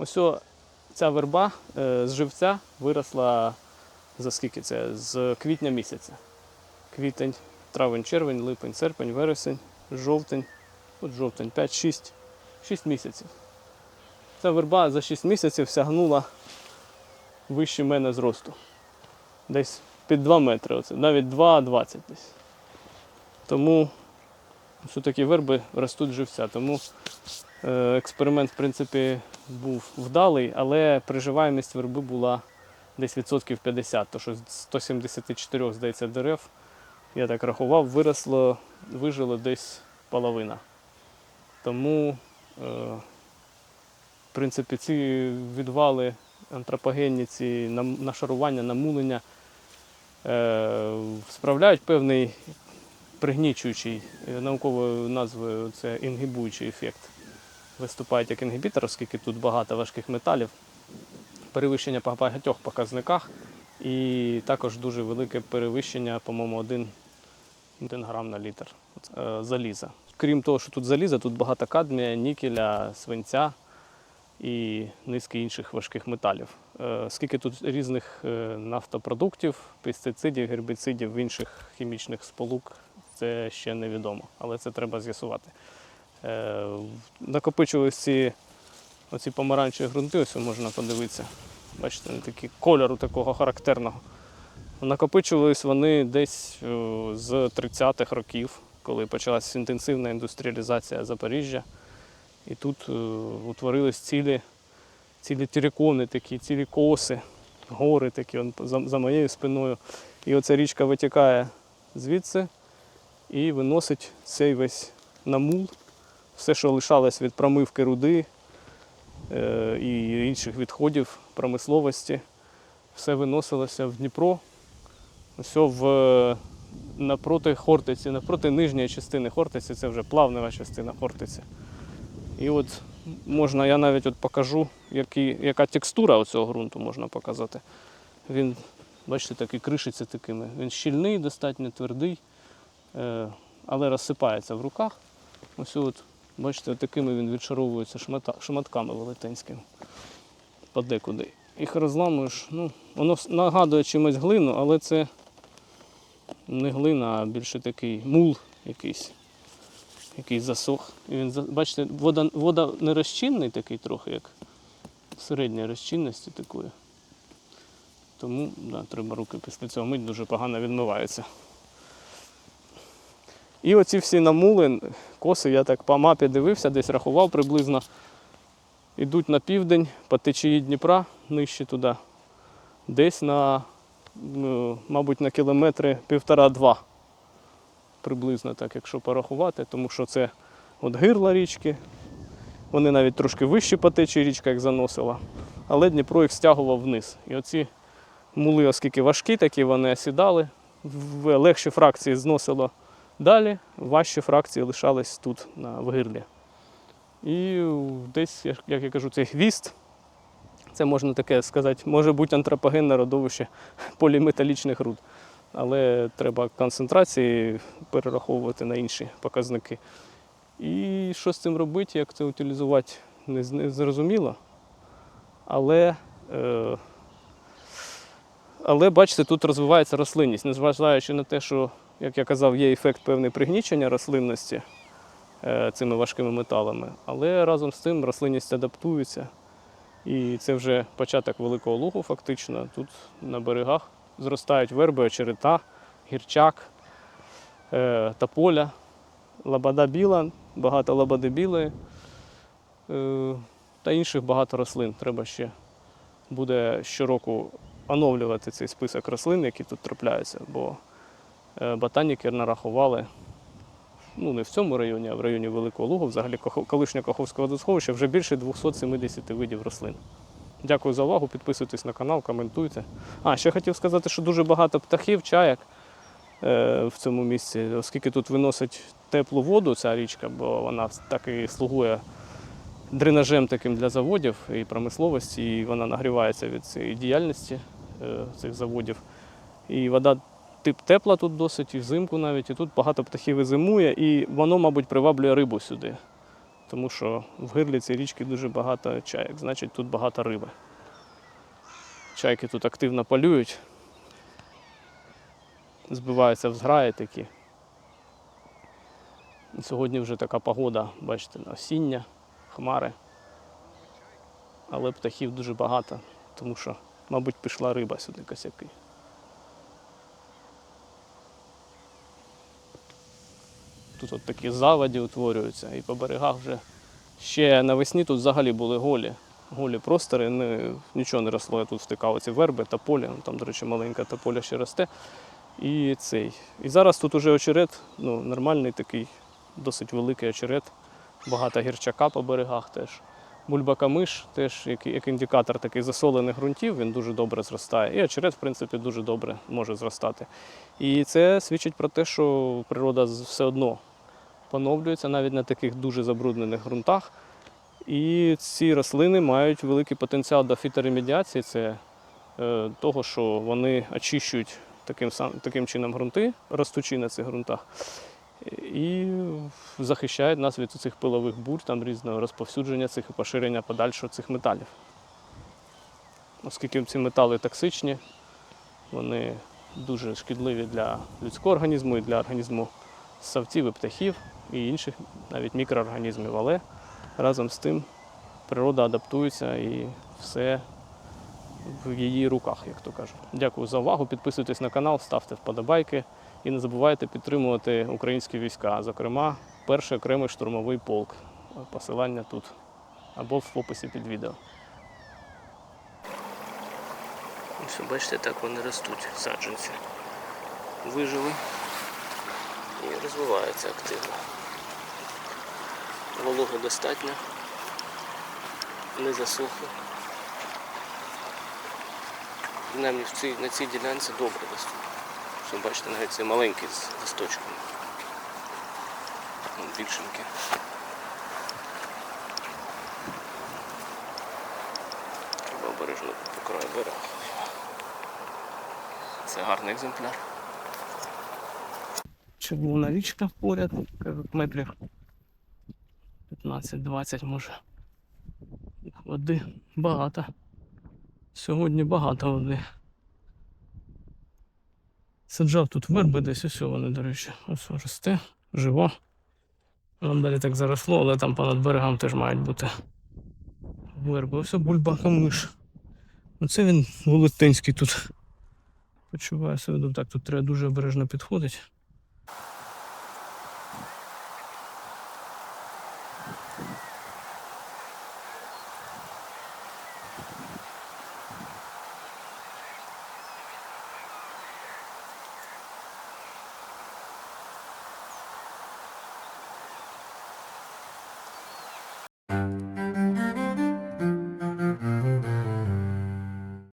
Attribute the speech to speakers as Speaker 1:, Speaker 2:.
Speaker 1: Ось ця верба е, з живця виросла за скільки це? З квітня місяця. Квітень, травень, червень, липень, серпень, вересень, жовтень. От жовтень, 5-6. 6 місяців. Ця верба за 6 місяців сягнула вище мене зросту. Десь під 2 метри, оце, навіть 2,20 десь. Тому що такі верби ростуть живця. Тому е, експеримент, в принципі, був вдалий, але приживаємість верби була десь відсотків 50, то що з 174, здається, дерев, я так рахував, виросло, вижило десь половина. Тому, е, в принципі, ці відвали антропогенні, ці нашарування, намулення е, справляють певний пригнічуючий е, науковою назвою це інгібуючий ефект. Виступають як інгібітор, оскільки тут багато важких металів, перевищення по багатьох показниках і також дуже велике перевищення, по-моєму, 1, 1 грам на літр е, заліза. Крім того, що тут заліза, тут багато кадмія, нікеля, свинця і низки інших важких металів. Е, Скільки тут різних е, нафтопродуктів, пестицидів, гербіцидів, інших хімічних сполук, це ще невідомо, але це треба з'ясувати. Е, Накопичились ці оці помаранчеві ґрунти, ось можна подивитися. Бачите, вони такі кольору такого характерного. Накопичувались вони десь е, з 30-х років, коли почалася інтенсивна індустріалізація Запоріжжя. І тут е, утворились цілі, цілі тірикони, такі, цілі коси, гори такі он, за, за моєю спиною. І оця річка витікає звідси і виносить цей весь намул, все, що лишалось від промивки руди е, і інших відходів промисловості, все виносилося в Дніпро. Ось в, е, напроти Хортиці, напроти нижньої частини Хортиці, це вже плавнева частина Хортиці. І от можна, я навіть от покажу, які, яка текстура цього ґрунту можна показати. Він, бачите, такий кришиться такими. Він щільний, достатньо твердий, е, але розсипається в руках. Ось от, бачите, такими він відшаровується шматками велетенськими. Подекуди. Їх розламуєш, ну, воно нагадує чимось глину, але це не глина, а більше такий мул якийсь який засох. І він, бачите, вода, вода не розчинний такий трохи, як середньої розчинності такої. Тому да, треба руки після цього мить дуже погано відмиваються. І оці всі намули, коси, я так по мапі дивився, десь рахував приблизно. Йдуть на південь по течії Дніпра, нижче туди. Десь на, ну, мабуть, на кілометри півтора-два приблизно так, якщо порахувати, тому що це от гирла річки, вони навіть трошки вищі по течії річка, як заносила, але Дніпро їх стягував вниз. І оці мули, оскільки важкі, такі вони осідали, в легші фракції зносило далі, важчі фракції лишались тут, на в. І десь, як я кажу, цей хвіст. Це можна таке сказати, може бути антропогенне родовище поліметалічних руд але треба концентрації перераховувати на інші показники. І що з цим робити, як це утилізувати, не зрозуміло. Але, е, але бачите, тут розвивається рослинність, незважаючи на те, що, як я казав, є ефект певний пригнічення рослинності е, цими важкими металами, але разом з цим рослинність адаптується. І це вже початок великого лугу, фактично. Тут на берегах зростають верби, очерета, гірчак, е, тополя, лабада біла, багато лабади білої е, та інших багато рослин. Треба ще буде щороку оновлювати цей список рослин, які тут трапляються, бо ботаніки нарахували. Ну, не в цьому районі, а в районі Великого Лугу, взагалі колишнього Каховського водосховища, вже більше 270 видів рослин. Дякую за увагу. Підписуйтесь на канал, коментуйте. А, ще хотів сказати, що дуже багато птахів, чаяк е, в цьому місці, оскільки тут виносить теплу воду ця річка, бо вона так і слугує дренажем таким для заводів і промисловості, і вона нагрівається від цієї діяльності е, цих заводів. І вода тип тепла тут досить, і взимку навіть, і тут багато птахів і зимує, і воно, мабуть, приваблює рибу сюди. тому що в гирлі цієї річки дуже багато чаєк, значить тут багато риби. Чайки тут активно полюють, збиваються в зграї такі. Сьогодні вже така погода, бачите, осіння, хмари. Але птахів дуже багато, тому що, мабуть, пішла риба сюди косяки. Тут от такі заводі утворюються, і по берегах вже ще навесні тут взагалі були голі. Голі простори, не, нічого не росло. Я тут втикав оці верби, тополі, ну, там, до речі, маленька тополя ще росте. І цей. І зараз тут уже очерет, ну, нормальний такий, досить великий очерет, багато гірчака по берегах теж. Бульбакамиш теж як, як індикатор таких засолених ґрунтів, він дуже добре зростає. І очерет, в принципі, дуже добре може зростати. І це свідчить про те, що природа все одно поновлюється навіть на таких дуже забруднених ґрунтах. І ці рослини мають великий потенціал до фіторемедіації. Це е, того, що вони очищують таким, таким чином ґрунти, ростучи на цих ґрунтах, і захищають нас від цих пилових бурь, там різного розповсюдження цих і поширення подальшого цих металів. Оскільки ці метали токсичні, вони дуже шкідливі для людського організму і для організму ссавців і птахів і інших навіть мікроорганізмів. Але разом з тим природа адаптується і все в її руках, як то кажуть. Дякую за увагу. Підписуйтесь на канал, ставте вподобайки і не забувайте підтримувати українські війська, зокрема, перший окремий штурмовий полк. Посилання тут або в описі під відео. Ось бачите, так вони ростуть, саджанці. Вижили і розвиваються активно. Вологи достатньо, не засохло. Принаймні в цій, на цій ділянці добре ростуть. Що бачите, навіть цей маленький з листочками. Вон більшенький. Треба обережно по краю берега. Це гарний екземпляр. Червона річка поряд, метрів 15-20 може. Води багато. Сьогодні багато води. Саджав тут верби десь ось вони, до речі. Ось росте, жива. Нам далі так заросло, але там понад берегом теж мають бути верби. Ось бульбака миш. Оце він велетенський тут. Почуваю себе. Так, тут треба дуже обережно підходити. Thank